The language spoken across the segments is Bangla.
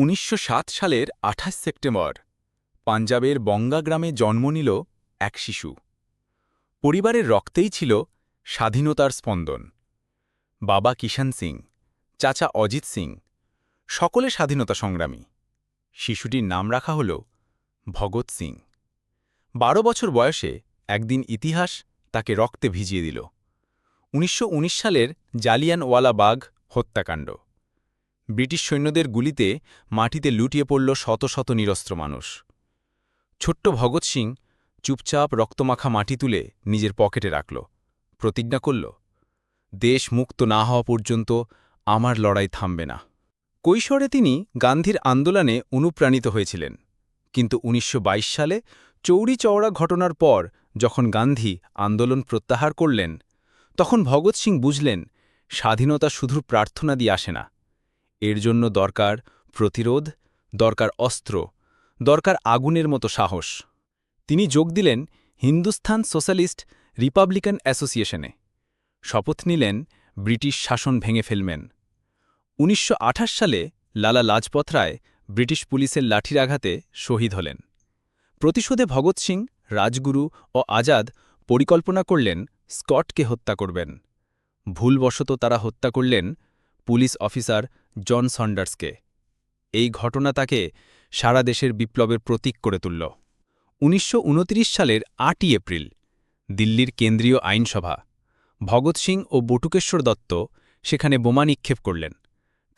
উনিশশো সাত সালের আঠাশ সেপ্টেম্বর, পাঞ্জাবের বঙ্গা গ্রামে জন্ম নিল এক শিশু। পরিবারের রক্তেই ছিল স্বাধীনতার স্পন্দন। বাবা কিষাণ সিং, চাচা অজিত সিং, সকলে স্বাধীনতা সংগ্রামী। শিশুটির নাম রাখা হল ভগৎ সিং। বারো বছর বয়সে একদিন ইতিহাস তাকে রক্তে ভিজিয়ে দিল। উনিশশো উনিশ সালের জালিয়ানওয়ালা বাঘ হত্যাকাণ্ড। ব্রিটিশ সৈন্যদের গুলিতে মাটিতে লুটিয়ে পড়ল শত শত নিরস্ত্র মানুষ। ছোট্ট ভগৎ সিং চুপচাপ রক্তমাখা মাটি তুলে নিজের পকেটে রাখল, প্রতিজ্ঞা করল, দেশ মুক্ত না হওয়া পর্যন্ত আমার লড়াই থামবে না। কৈশোরে তিনি গান্ধীর আন্দোলনে অনুপ্রাণিত হয়েছিলেন, কিন্তু উনিশশো বাইশ সালে চৌরি চওড়া ঘটনার পর যখন গান্ধী আন্দোলন প্রত্যাহার করলেন, তখন ভগৎ সিং বুঝলেন, স্বাধীনতা শুধু প্রার্থনা দিয়ে আসে না। এর জন্য দরকার প্রতিরোধ, দরকার অস্ত্র, দরকার আগুনের মতো সাহস। তিনি যোগ দিলেন হিন্দুস্থান সোশ্যালিস্ট রিপাবলিকান অ্যাসোসিয়েশনে। শপথ নিলেন ব্রিটিশ শাসন ভেঙে ফেলবেন। উনিশশো আঠাশ সালে লালা লাজপত রায় ব্রিটিশ পুলিশের লাঠির আঘাতে শহীদ হলেন। প্রতিশোধে ভগৎ সিং, রাজগুরু ও আজাদ পরিকল্পনা করলেন স্কটকে হত্যা করবেন। ভুলবশত তারা হত্যা করলেন পুলিশ অফিসার জন সন্ডার্সকে। এই ঘটনা তাকে সারা দেশের বিপ্লবের প্রতীক করে তুলল। উনিশশো উনত্রিশ সালের আটই এপ্রিল, দিল্লির কেন্দ্রীয় আইনসভা, ভগৎ সিং ও বটুকেশ্বর দত্ত সেখানে বোমা নিক্ষেপ করলেন।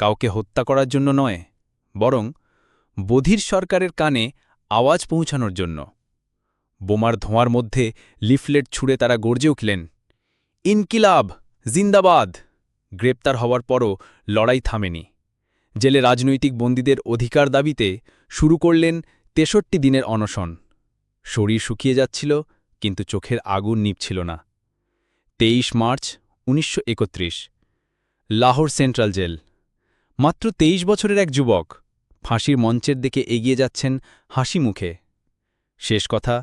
কাউকে হত্যা করার জন্য নয়, বরং বধির সরকারের কানে আওয়াজ পৌঁছানোর জন্য। বোমার ধোঁয়ার মধ্যে লিফলেট ছুঁড়ে তারা গর্জে উঠলেন, ইনকিলাব! জিন্দাবাদ! গ্রেপ্তার হওয়ার পরও লড়াই থামেনি। জেলে রাজনৈতিক বন্দীদের অধিকার দাবিতে শুরু করলেন তেষট্টি দিনের অনশন। শরীর শুকিয়ে যাচ্ছিল, কিন্তু চোখের আগুন নিপছিল না। তেইশ মার্চ উনিশশো একত্রিশ, লাহোর সেন্ট্রাল জেল। মাত্র তেইশ বছরের এক যুবক ফাঁসির মঞ্চের দিকে এগিয়ে যাচ্ছেন হাসি মুখে। শেষ কথা,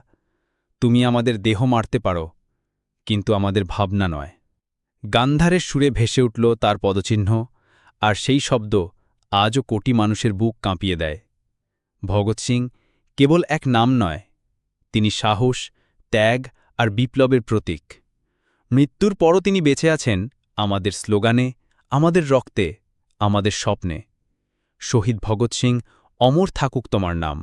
তুমি আমাদের দেহ মারতে পারো, কিন্তু আমাদের ভাবনা নয়। গান্ধারের সুরে ভেসে উঠল তার পদচিহ্ন, আর সেই শব্দ আজও কোটি মানুষের বুক কাঁপিয়ে দেয়। ভগৎ সিং কেবল এক নাম নয়, তিনি সাহস, ত্যাগ আর বিপ্লবের প্রতীক। মৃত্যুর পরও তিনি বেঁচে আছেন আমাদের স্লোগানে, আমাদের রক্তে, আমাদের স্বপ্নে। শহীদ ভগৎ সিং অমর থাকুক তোমার নাম।